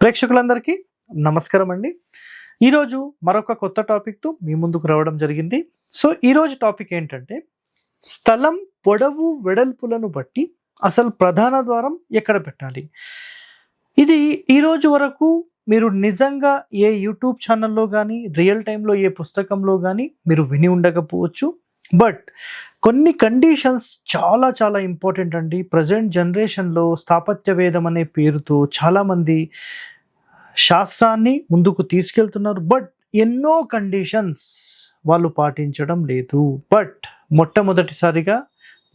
ప్రేక్షకులందరికీ నమస్కారం అండి ఈరోజు మరొక కొత్త టాపిక్తో మీ ముందుకు రావడం జరిగింది. సో ఈరోజు టాపిక్ ఏంటంటే స్థలం పొడవు వెడల్పులను బట్టి అసలు ప్రధాన ద్వారం ఎక్కడ పెట్టాలి? ఇది ఈరోజు వరకు మీరు నిజంగా ఏ యూట్యూబ్ ఛానల్లో కానీ రియల్ టైంలో ఏ పుస్తకంలో కానీ మీరు విని ఉండకపోవచ్చు. బట్ కొన్ని కండిషన్స్ చాలా చాలా ఇంపార్టెంట్ అండి. ప్రజెంట్ జనరేషన్లో స్థాపత్య వేదం అనే పేరుతో చాలామంది శాస్త్రాన్ని ముందుకు తీసుకెళ్తున్నారు. బట్ ఎన్నో కండిషన్స్ వాళ్ళు పాటించడం లేదు. బట్ మొట్టమొదటిసారిగా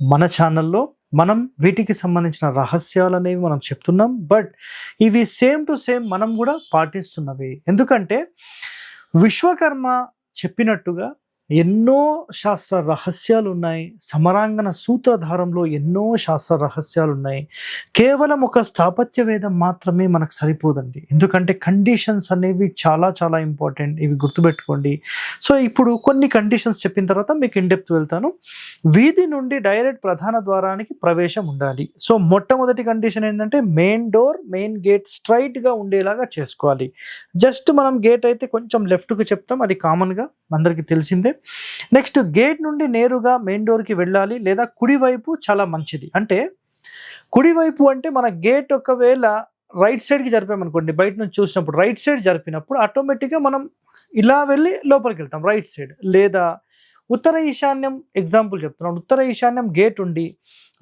మన ఛానల్లో మనం వీటికి సంబంధించిన రహస్యాలు అనేవి మనం చెప్తున్నాం. బట్ ఇవి సేమ్ టు సేమ్ మనం కూడా పాటిస్తున్నవి. ఎందుకంటే విశ్వకర్మ చెప్పినట్టుగా ఎన్నో శాస్త్ర రహస్యాలు ఉన్నాయి సమరాంగణ సూత్రధారంలో ఎన్నో శాస్త్ర రహస్యాలు ఉన్నాయి కేవలం ఒక స్థాపత్య వేదం మాత్రమే మనకు సరిపోదండి. ఎందుకంటే కండిషన్స్ అనేవి చాలా చాలా ఇంపార్టెంట్ ఇవి గుర్తుపెట్టుకోండి. సో ఇప్పుడు కొన్ని కండిషన్స్ చెప్పిన తర్వాత మీకు ఇండెప్త్ వెళ్తాను. వీధి నుండి డైరెక్ట్ ప్రధాన ద్వారానికి ప్రవేశం ఉండాలి. సో మొట్టమొదటి కండిషన్ ఏంటంటే మెయిన్ డోర్ మెయిన్ గేట్ స్ట్రైట్గా ఉండేలాగా చేసుకోవాలి. జస్ట్ మనం గేట్ అయితే కొంచెం లెఫ్ట్కి చెప్తాం. అది కామన్గా అందరికీ తెలిసిందే. నెక్స్ట్ గేట్ నుండి నేరుగా మెయిన్ డోర్కి వెళ్ళాలి లేదా కుడివైపు చాలా మంచిది. అంటే కుడివైపు అంటే మన గేట్ ఒకవేళ రైట్ సైడ్కి జరిపామనుకోండి బయట నుంచి చూసినప్పుడు రైట్ సైడ్ జరిపినప్పుడు ఆటోమేటిక్గా మనం ఇలా వెళ్ళి లోపలికి వెళ్తాం రైట్ సైడ్. లేదా ఉత్తర ఈశాన్యం ఎగ్జాంపుల్ చెప్తున్నాను. ఉత్తర ఈశాన్యం గేట్ ఉండి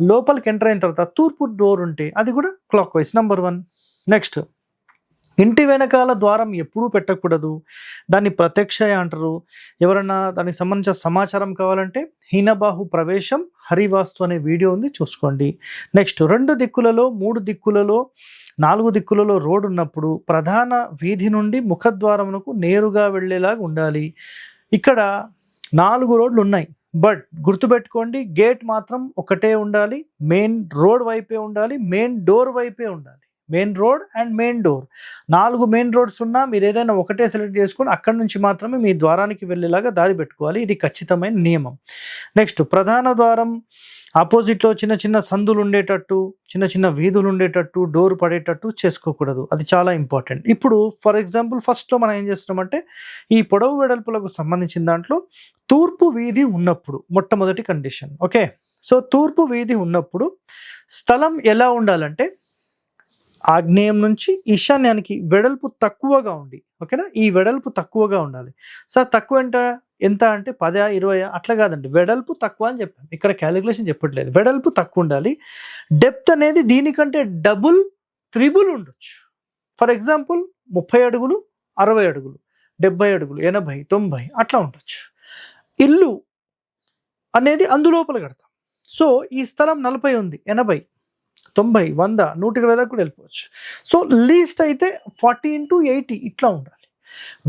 లోపలికి ఎంటర్ అయిన తర్వాత తూర్పు డోర్ ఉంటే అది కూడా clockwise number one next ఇంటి వెనకాల ద్వారం ఎప్పుడూ పెట్టకూడదు. దాన్ని ప్రత్యక్షయ అంటారు. ఎవరైనా దానికి సంబంధించిన సమాచారం కావాలంటే హీనబాహు ప్రవేశం హరివాస్తు అనే వీడియో ఉంది చూసుకోండి. నెక్స్ట్ రెండు దిక్కులలో మూడు దిక్కులలో నాలుగు దిక్కులలో రోడ్ ఉన్నప్పుడు ప్రధాన వీధి నుండి ముఖద్వారమునకు నేరుగా వెళ్ళేలాగా ఉండాలి. ఇక్కడ నాలుగు రోడ్లు ఉన్నాయి. బట్ గుర్తుపెట్టుకోండి గేట్ మాత్రం ఒకటే ఉండాలి. మెయిన్ రోడ్ వైపే ఉండాలి. మెయిన్ డోర్ వైపే ఉండాలి. Main road and main door. నాలుగు మెయిన్ రోడ్స్ ఉన్నా మీరు ఏదైనా ఒకటే సెలెక్ట్ చేసుకుని అక్కడి నుంచి మాత్రమే మీ ద్వారానికి వెళ్ళేలాగా దారి పెట్టుకోవాలి. ఇది ఖచ్చితమైన నియమం. నెక్స్ట్ ప్రధాన ద్వారం ఆపోజిట్లో చిన్న చిన్న సందులు ఉండేటట్టు చిన్న చిన్న వీధులు ఉండేటట్టు డోర్ పడేటట్టు చేసుకోకూడదు. అది చాలా ఇంపార్టెంట్. ఇప్పుడు ఫర్ ఎగ్జాంపుల్ ఫస్ట్లో మనం ఏం చేస్తున్నామంటే ఈ పొడవు వెడల్పులకు సంబంధించిన దాంట్లో తూర్పు వీధి ఉన్నప్పుడు మొట్టమొదటి కండిషన్. ఓకే? సో తూర్పు వీధి ఉన్నప్పుడు స్థలం ఎలా ఉండాలంటే ఆగ్నేయం నుంచి ఈశాన్యానికి వెడల్పు తక్కువగా ఉండి ఓకేనా? ఈ వెడల్పు తక్కువగా ఉండాలి. సార్ తక్కువ ఎంత? ఎంత అంటే పద ఇరవై అట్లా కాదండి. వెడల్పు తక్కువ అని చెప్పాను ఇక్కడ క్యాలిక్యులేషన్ చెప్పట్లేదు. వెడల్పు తక్కువ ఉండాలి. డెప్త్ అనేది దీనికంటే డబుల్ త్రిబుల్ ఉండొచ్చు. ఫర్ ఎగ్జాంపుల్ ముప్పై అడుగులు అరవై అడుగులు డెబ్బై అడుగులు ఎనభై తొంభై అట్లా ఉండొచ్చు. ఇల్లు అనేది అందులోపల కడతాం. సో ఈ స్థలం నలభై ఉంది ఎనభై. తొంభై వంద నూట ఇరవై దాకా కూడా వెళ్ళిపోవచ్చు. సో లీస్ట్ అయితే ఫార్టీ ఇంటూ ఎయిటీ ఇట్లా ఉండాలి.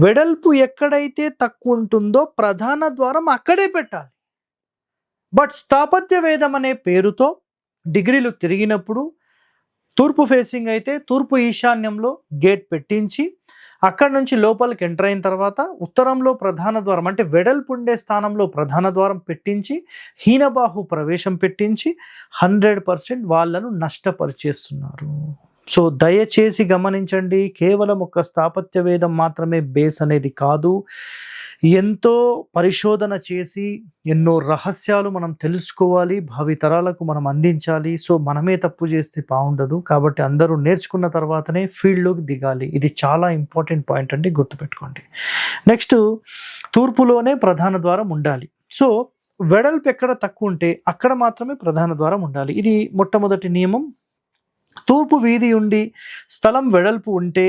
వెడల్పు ఎక్కడైతే తక్కువ ఉంటుందో ప్రధాన ద్వారం అక్కడే పెట్టాలి. బట్ స్థాపత్య వేదం అనే పేరుతో డిగ్రీలు తిరిగినప్పుడు తూర్పు ఫేసింగ్ అయితే తూర్పు ఈశాన్యంలో గేట్ పెట్టించి అక్కడి నుంచి లోపలికి ఎంటర్ అయిన తర్వాత ఉత్తరంలో ప్రధాన ద్వారం అంటే వెడల్పుండే స్థానంలో ప్రధాన ద్వారం పెట్టించి హీనబాహు ప్రవేశం పెట్టించి హండ్రెడ్ పర్సెంట్ వాళ్ళను నష్టపరిచేస్తున్నారు. సో దయచేసి గమనించండి కేవలం ఒక స్థాపత్య వేదం మాత్రమే బేస్ అనేది కాదు. ఎంతో పరిశోధన చేసి ఎన్నో రహస్యాలు మనం తెలుసుకోవాలి భావితరాలకు మనం అందించాలి. సో మనమే తప్పు చేస్తే బాగుండదు. కాబట్టి అందరూ నేర్చుకున్న తర్వాతనే ఫీల్డ్లోకి దిగాలి. ఇది చాలా ఇంపార్టెంట్ పాయింట్ అండి గుర్తుపెట్టుకోండి. నెక్స్ట్ తూర్పులోనే ప్రధాన ద్వారం ఉండాలి. సో వెడల్పు ఎక్కడ తక్కువ ఉంటే అక్కడ మాత్రమే ప్రధాన ద్వారం ఉండాలి. ఇది మొట్టమొదటి నియమం. తూర్పు వీధి ఉండి స్థలం వెడల్పు ఉంటే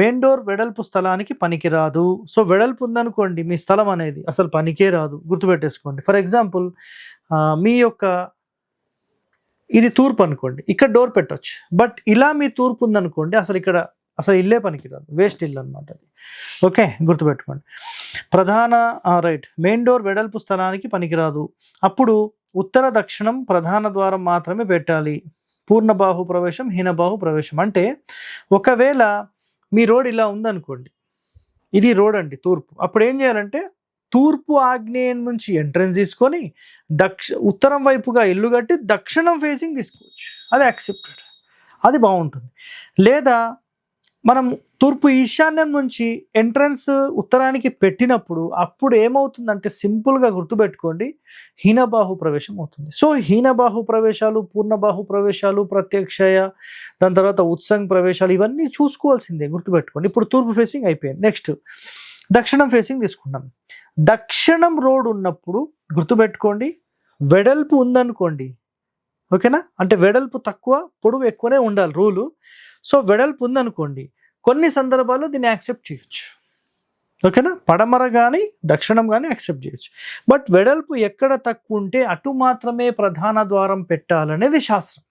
మెయిన్ డోర్ వెడల్పు స్థలానికి పనికిరాదు. సో వెడల్పు ఉందనుకోండి మీ స్థలం అనేది అసలు పనికే రాదు. గుర్తుపెట్టేసుకోండి. ఫర్ ఎగ్జాంపుల్ మీ యొక్క ఇది తూర్పు అనుకోండి ఇక్కడ డోర్ పెట్టవచ్చు బట్ ఇలా మీ తూర్పు ఉందనుకోండి అసలు ఇక్కడ అసలు ఇల్లే పనికిరాదు. వేస్ట్ ఇల్లు అనమాట అది. ఓకే గుర్తుపెట్టుకోండి. ప్రధాన రైట్ మెయిన్ డోర్ వెడల్పు స్థలానికి పనికిరాదు. అప్పుడు ఉత్తర దక్షిణం ప్రధాన ద్వారం మాత్రమే పెట్టాలి. పూర్ణబాహు ప్రవేశం హీనబాహు ప్రవేశం. అంటే ఒకవేళ మీ రోడ్ ఇలా ఉందనుకోండి ఇది రోడ్ అండి తూర్పు. అప్పుడు ఏం చేయాలంటే తూర్పు ఆగ్నేయం నుంచి ఎంట్రన్స్ తీసుకొని దక్ష ఉత్తరం వైపుగా ఇల్లు కట్టి దక్షిణం ఫేసింగ్ తీసుకోవచ్చు. అది యాక్సెప్టెడ్ అది బాగుంటుంది. లేదా మనం తూర్పు ఈశాన్యం నుంచి ఎంట్రన్స్ ఉత్తరానికి పెట్టినప్పుడు అప్పుడు ఏమవుతుందంటే సింపుల్గా గుర్తుపెట్టుకోండి హీనబాహు ప్రవేశం అవుతుంది. సో హీనబాహు ప్రవేశాలు పూర్ణబాహు ప్రవేశాలు ప్రత్యక్షయ దాని తర్వాత ఉత్సంగ్ ప్రవేశాలు ఇవన్నీ చూసుకోవాల్సిందే గుర్తుపెట్టుకోండి. ఇప్పుడు తూర్పు ఫేసింగ్ అయిపోయింది. నెక్స్ట్ దక్షిణం ఫేసింగ్ తీసుకున్నాం దక్షిణం రోడ్ ఉన్నప్పుడు గుర్తుపెట్టుకోండి వెడల్పు ఉందనుకోండి ఓకేనా? అంటే వెడల్పు తక్కువ పొడవు ఎక్కువనే ఉండాలి రూలు. సో వెడల్పు ఉందనుకోండి కొన్ని సందర్భాల్లో దీన్ని యాక్సెప్ట్ చేయొచ్చు. ఓకేనా? పడమర కానీ దక్షిణం కానీ యాక్సెప్ట్ చేయొచ్చు. బట్ వెడల్పు ఎక్కడ తక్కువ ఉంటే అటు మాత్రమే ప్రధాన ద్వారం పెట్టాలనేది శాస్త్రం.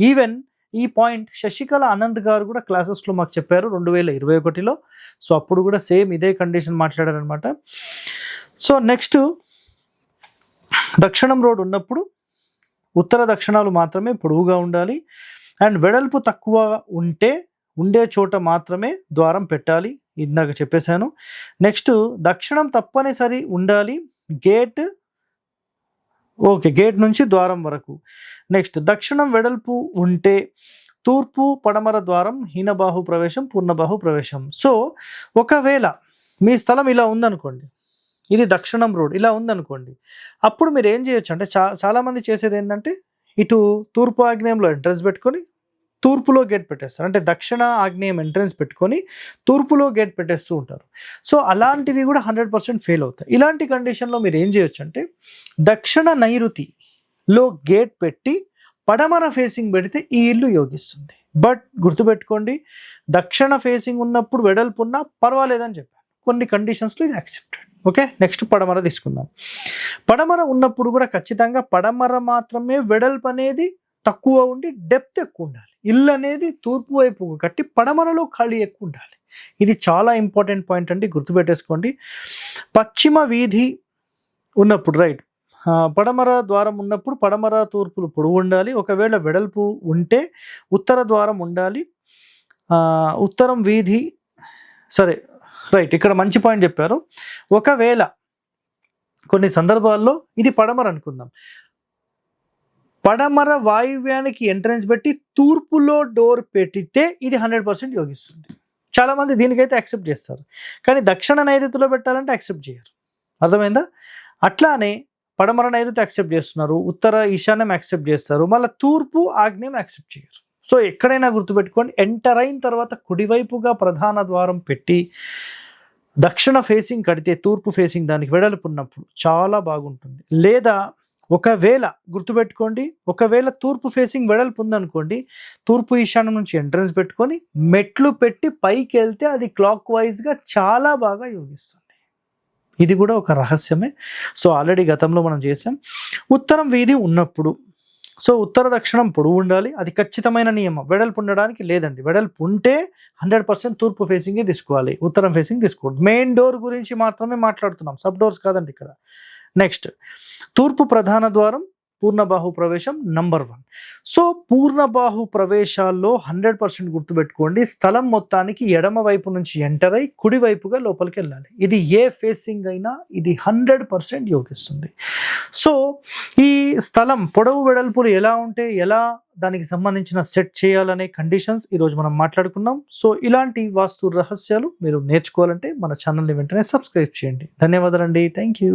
ఈవెన్ ఈ పాయింట్ శశికళ ఆనంద్ గారు కూడా క్లాసెస్లో మాకు చెప్పారు రెండు వేల ఇరవై ఒకటిలో. సో అప్పుడు కూడా సేమ్ ఇదే కండిషన్ మాట్లాడారనమాట సో నెక్స్ట్ దక్షిణం రోడ్ ఉన్నప్పుడు ఉత్తర దక్షిణాలు మాత్రమే పొడవుగా ఉండాలి. అండ్ వెడల్పు తక్కువ ఉంటే ఉండే చోట మాత్రమే ద్వారం పెట్టాలి. ఇందాక చెప్పేశాను. నెక్స్ట్ దక్షిణం తప్పనిసరి ఉండాలి. గేట్ ఓకే గేట్ నుంచి ద్వారం వరకు. నెక్స్ట్ దక్షిణం వెడల్పు ఉంటే తూర్పు పడమర ద్వారం హీనబాహు ప్రవేశం పూర్ణబాహు ప్రవేశం. సో ఒకవేళ మీ స్థలం ఇలా ఉందనుకోండి ఇది దక్షిణం రోడ్ ఇలా ఉందనుకోండి అప్పుడు మీరు ఏం చేయొచ్చు అంటే చా చాలామంది చేసేది ఏంటంటే ఇటు తూర్పు ఆగ్నేయంలో ఎంట్రన్స్ పెట్టుకొని తూర్పులో గేట్ పెట్టేస్తారు. అంటే దక్షిణ ఆగ్నేయం ఎంట్రన్స్ పెట్టుకొని తూర్పులో గేట్ పెట్టేస్తూ ఉంటారు. సో అలాంటివి కూడా హండ్రెడ్ పర్సెంట్ ఫెయిల్ అవుతాయి. ఇలాంటి కండిషన్లో మీరు ఏం చేయొచ్చు అంటే దక్షిణ నైరుతిలో గేట్ పెట్టి పడమర ఫేసింగ్ పెడితే ఈ ఇల్లు యోగిస్తుంది. బట్ గుర్తుపెట్టుకోండి దక్షిణ ఫేసింగ్ ఉన్నప్పుడు వెడల్పు ఉన్నా పర్వాలేదని చెప్పాను. కొన్ని కండిషన్స్లో ఇది యాక్సెప్టెడ్. ఓకే? నెక్స్ట్ పడమర తీసుకుందాం. పడమర ఉన్నప్పుడు కూడా ఖచ్చితంగా పడమర మాత్రమే వెడల్పు అనేది తక్కువ ఉండి డెప్త్ ఎక్కువ ఉండాలి. ఇల్లు అనేది తూర్పు వైపు కట్టి పడమరలో ఖాళీ ఎక్కువ ఉండాలి. ఇది చాలా ఇంపార్టెంట్ పాయింట్ అండి గుర్తుపెట్టేసుకోండి. పశ్చిమ వీధి ఉన్నప్పుడు రైట్ పడమర ద్వారం ఉన్నప్పుడు పడమర తూర్పులు పొడవు ఉండాలి. ఒకవేళ వెడల్పు ఉంటే ఉత్తర ద్వారం ఉండాలి. ఉత్తరం వీధి సరే రైట్ ఇక్కడ మంచి పాయింట్ చెప్పారు. ఒకవేళ కొన్ని సందర్భాల్లో ఇది పడమర అనుకుందాం. పడమర వాయువ్యానికి ఎంట్రన్స్ పెట్టి తూర్పులో డోర్ పెట్టితే ఇది హండ్రెడ్ పర్సెంట్ యోగిస్తుంది. చాలామంది దీనికైతే యాక్సెప్ట్ చేస్తారు. కానీ దక్షిణ నైరుతిలో పెట్టాలంటే యాక్సెప్ట్ చేయరు. అర్థమైందా? అట్లానే పడమర నైరుతి యాక్సెప్ట్ చేస్తున్నారు ఉత్తర ఈశాన్యం యాక్సెప్ట్ చేస్తారు మళ్ళీ తూర్పు ఆగ్నేయం యాక్సెప్ట్ చేయరు. సో ఎక్కడైనా గుర్తుపెట్టుకోండి ఎంటర్ అయిన తర్వాత కుడివైపుగా ప్రధాన ద్వారం పెట్టి దక్షిణ ఫేసింగ్ కడితే తూర్పు ఫేసింగ్ దానికి వెడల్పున్నప్పుడు చాలా బాగుంటుంది. లేదా ఒకవేళ గుర్తుపెట్టుకోండి ఒకవేళ తూర్పు ఫేసింగ్ వెడల్పు ఉందనుకోండి తూర్పు ఈశాన్యం నుంచి ఎంట్రన్స్ పెట్టుకొని మెట్లు పెట్టి పైకి వెళ్తే అది క్లాక్ వైజ్గా చాలా బాగా యోగిస్తుంది. ఇది కూడా ఒక రహస్యమే. సో ఆల్రెడీ గతంలో మనం చేసాం ఉత్తరం వీధి ఉన్నప్పుడు సో ఉత్తర దక్షిణం పొడవు ఉండాలి. అది ఖచ్చితమైన నియమం. వెడల్పు ఉండడానికి లేదండి. వెడల్పు ఉంటే హండ్రెడ్ పర్సెంట్ తూర్పు ఫేసింగే తీసుకోవాలి. ఉత్తరం ఫేసింగ్ తీసుకోవద్దు మెయిన్ డోర్ గురించి మాత్రమే మాట్లాడుతున్నాం. సబ్ డోర్స్ కాదండి ఇక్కడ. నెక్స్ట్ తూర్పు ప్రధాన ద్వారం పూర్ణబాహు ప్రవేశం నంబర్ వన్ సో పూర్ణబాహు ప్రవేశాల్లో హండ్రెడ్ పర్సెంట్ గుర్తుపెట్టుకోండి. స్థలం మొత్తానికి ఎడమ వైపు నుంచి ఎంటర్ అయి కుడివైపుగా లోపలికి వెళ్ళాలి. ఇది ఏ ఫేసింగ్ అయినా ఇది హండ్రెడ్ పర్సెంట్ యోగిస్తుంది. సో ఈ స్థలం పొడవు వెడల్పులు ఎలా ఉంటే ఎలా దానికి సంబంధించిన సెట్ చేయాలనే కండిషన్స్ ఈరోజు మనం మాట్లాడుకున్నాం. సో ఇలాంటి వాస్తు రహస్యాలు మీరు నేర్చుకోవాలంటే మన ఛానల్ని వెంటనే సబ్స్క్రైబ్ చేయండి. ధన్యవాదాలండి. Thank you